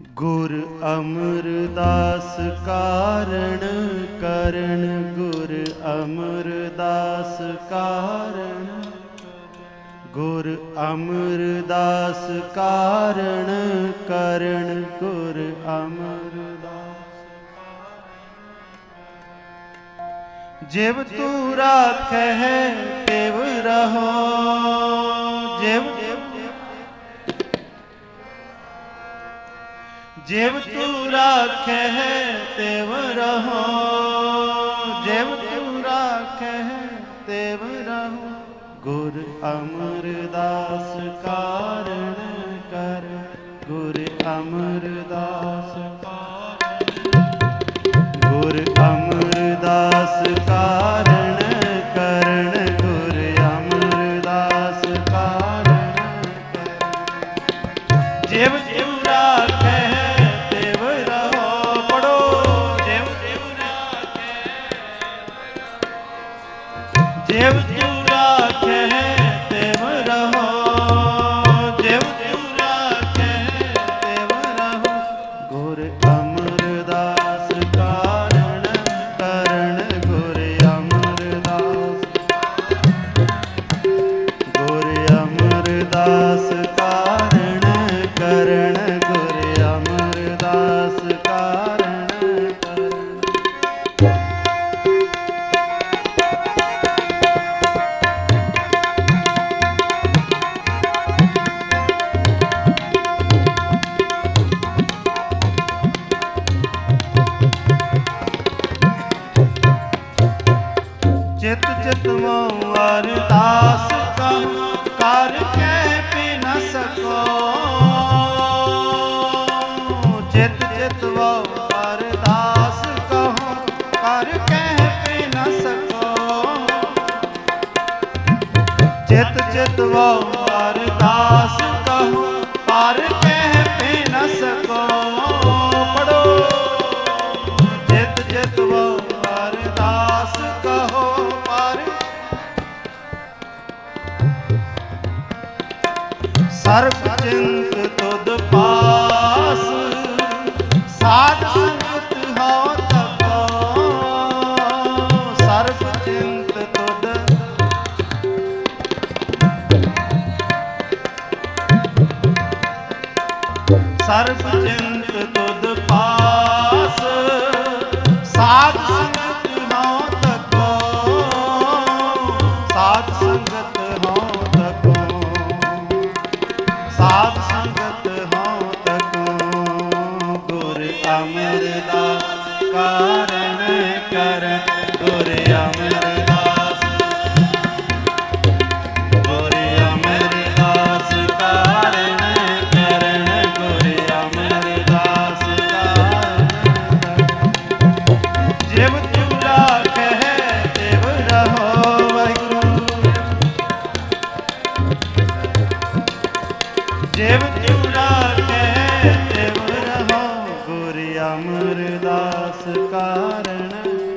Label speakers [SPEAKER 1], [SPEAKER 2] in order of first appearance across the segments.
[SPEAKER 1] ਗੁਰ ਅਮਰਦਾਸ ਕਾਰਣ ਕਰਨ, ਗੁਰ ਅਮਰਦਾਸ ਕਾਰਣ ਗੁਰ ਅਮਰਦਾਸ ਕਾਰਣ ਕਰਨ, ਗੁਰ ਅਮਰਦਾਸ ਜਿਵ ਤੂ ਰਾਖੈ ਤਿਵ ਰਹੋ। ਜਿਵ ਜਿਵ ਤੂ ਰਾਖੈ ਤਿਵ ਰਹੋ ਜਿਵ ਤੂ ਰਾਖੈ ਤਿਵ ਰਹੋ। ਗੁਰ ਅਮਰਦਾਸ ਕਾਰਣ ਕਰ, ਗੁਰ ਅਮਰਦਾਸ ਅਰਦਾਸ ਕਹੂੰ ਕਰ ਕੇ ਪੀ ਨ ਸਕੋ। ਚਿਤ ਚਿਤ ਮੋ ਅਰਦਾਸ ਕਹੂੰ ਕਰ ਕੇ ਪੀ ਨ ਸਕੋ। ਚਿਤ ਚਿਤ ਮੋ ਅਰਦਾਸ ਸਰਬ ਚਿੰਤ ਤੁਧ ਪਾਸ ਸਾਧ ਸੰਗਤ ਹੋ ਤਕੋ ਸਰਬ ਚਿੰਤ ਤੁਧ ਸਰਬ ਚਿੰਤ ਤੁਧ ਅਮਰਦਾਸ ਕਾਰਨ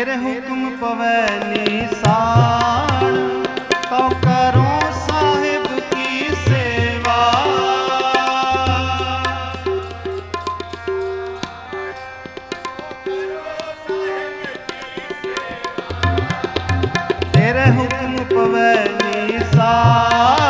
[SPEAKER 1] ਤੇਰੇ ਹੁਕਮ ਪਵੈ ਨੀਸਾਨ ਤਉ ਕਰੋ ਸਾਹਿਬ ਕੀ ਸੇਵਾ। ਤੇਰੇ ਹੁਕਮ ਪਵੈ ਨੀਸਾਨ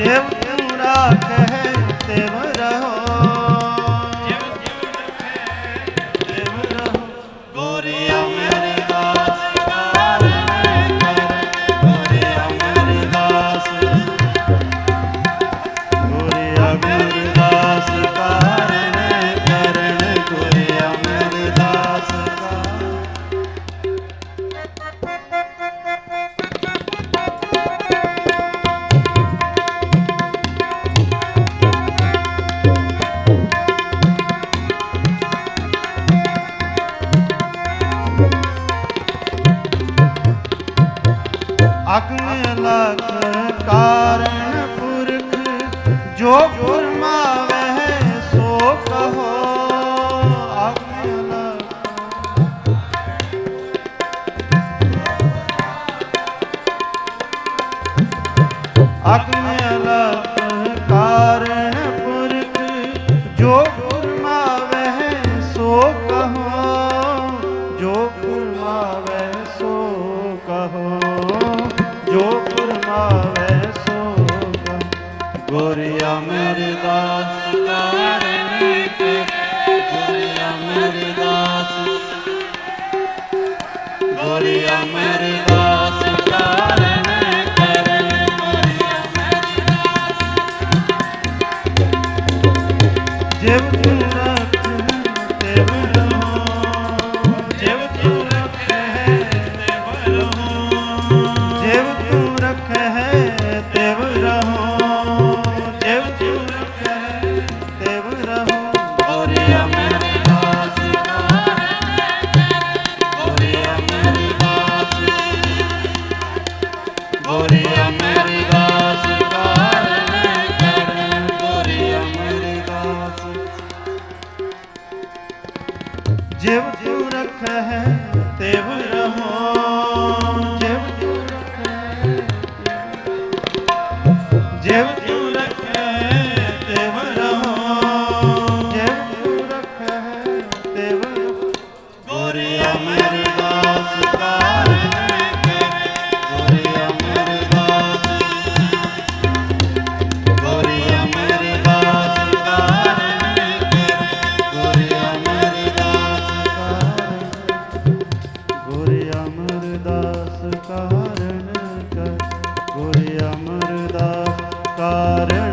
[SPEAKER 1] ਜਿਵ ਤੂੰ ਰਾਖੈ ਤਿਵ ਰਹੋ। ਕਾਰਨ ਪੁਰਖ ਜੋ ਪੁਰ ਜਿਵ ਤੂੰ જેમ कारण